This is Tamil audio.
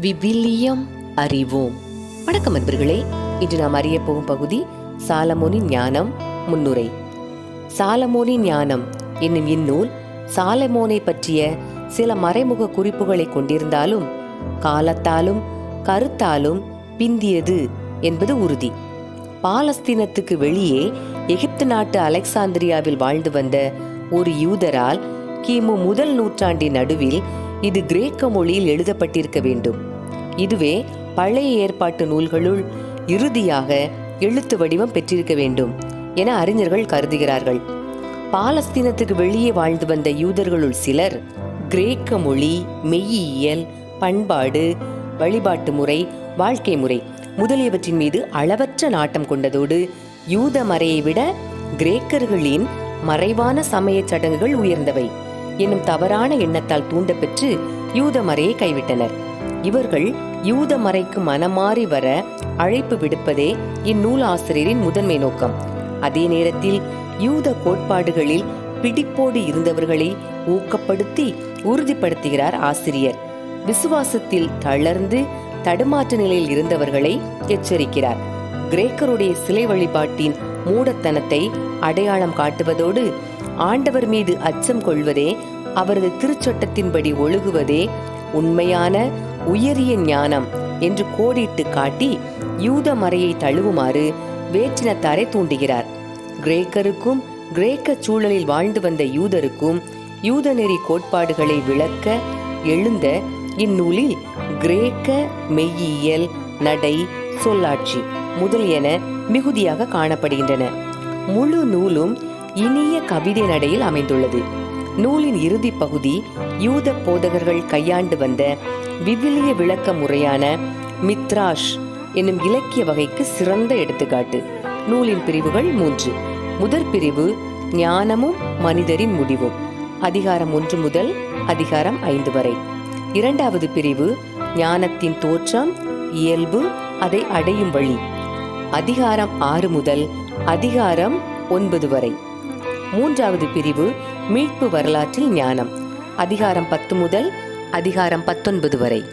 விவிலியம் அறிவோம். வணக்கம் அன்பர்களே இன்று நாம் அறிய போகும் பகுதி சாலமோனின் ஞானம் முன்னுரை. சாலமோனின் ஞானம் என்னும் இந்நூல் சாலமோனை பற்றிய சில மறைமுக குறிப்புகளை கொண்டிருந்தாலும் காலத்தாலும் கருத்தாலும் பிந்தியது என்பது உறுதி. பாலஸ்தீனத்துக்கு வெளியே எகிப்து நாட்டு அலெக்சாந்திரியாவில் வாழ்ந்து வந்த ஒரு யூதரால் கிமு முதல் நூற்றாண்டின் நடுவில் இது கிரேக்க மொழியில் எழுதப்பட்டிருக்க வேண்டும். இதுவே பழைய ஏற்பாட்டு நூல்களுள் இறுதியாக எழுத்து வடிவம் பெற்றிருக்க வேண்டும் என அறிஞர்கள் கருதுகிறார்கள். பாலஸ்தீனத்துக்கு வெளியே வாழ்ந்து வந்த யூதர்களுள் சிலர் கிரேக்க மொழி மெய்யியல் பண்பாடு வழிபாட்டு முறை வாழ்க்கை முறை முதலியவற்றின் மீது அளவற்ற நாட்டம் கொண்டதோடு யூத மறையை விட கிரேக்கர்களின் மறைவான சமயச் சடங்குகள் உயர்ந்தவை. என்னும் தவறான எண்ணத்தால் தூண்டப்பெற்று யூத மறையை கைவிட்டனர். இவர்கள் யூத மறைக்கு மனமாறி வர அழைப்பு விடுப்பதே இந்நூல் ஆசிரியரின் முதன்மை நோக்கம். அதே நேரத்தில் யூத கோட்பாடுகளில் பிடிப்போடு இருந்தவர்களை ஊக்கப்படுத்தி உறுதிப்படுத்துகிறார் ஆசிரியர். விசுவாசத்தில் தளர்ந்து தடுமாற்ற நிலையில் இருந்தவர்களை எச்சரிக்கிறார். கிரேக்கருடைய சிலை வழிபாட்டின் மூடத்தனத்தை அடையாளம் காட்டுவதோடு ஆண்டவர் மீது அச்சம் கொள்வதே அவரது திருச்சட்டத்தின்படி ஒழுகுவதே உண்மையான உயரிய ஞானம் என்று கோடிட்டு காட்டி யூத மறையை தழுவுமாறு வேற்றினத்தாரை தூண்டுகிறார். கிரேக்கருக்கும் கிரேக்க சூழலில் வாழ்ந்து வந்த யூதருக்கும் யூதநெறி கோட்பாடுகளை விளக்க எழுந்த இந்நூலில் கிரேக்க மெய்யியல் நடை சொல்லாட்சி முதலியன மிகுதியாக காணப்படுகின்றன. முழு நூலும் இனிய கவிதை நடையில் அமைந்துள்ளது. நூலின் இறுதி பகுதி யூத போதகர்கள் கையாண்டு வந்த விவிலிய விளக்க முறையான மித்ராஷ் என்னும் இலக்கிய வகைக்கு சிறந்த எடுத்துக்காட்டு. நூலின் பிரிவுகள் மூன்று. முதற் பிரிவு ஞானமும் மனிதரின் முடிவும். அதிகாரம் ஒன்று முதல் அதிகாரம் ஐந்து வரை. இரண்டாவது பிரிவு ஞானத்தின் தோற்றம் இயல்பு அதை அடையும் வழி. அதிகாரம் ஆறு முதல் அதிகாரம் ஒன்பது வரை. மூன்றாவது பிரிவு மீட்பு வரலாற்றில் ஞானம். அதிகாரம் பத்து முதல் அதிகாரம் பத்தொன்பது வரை.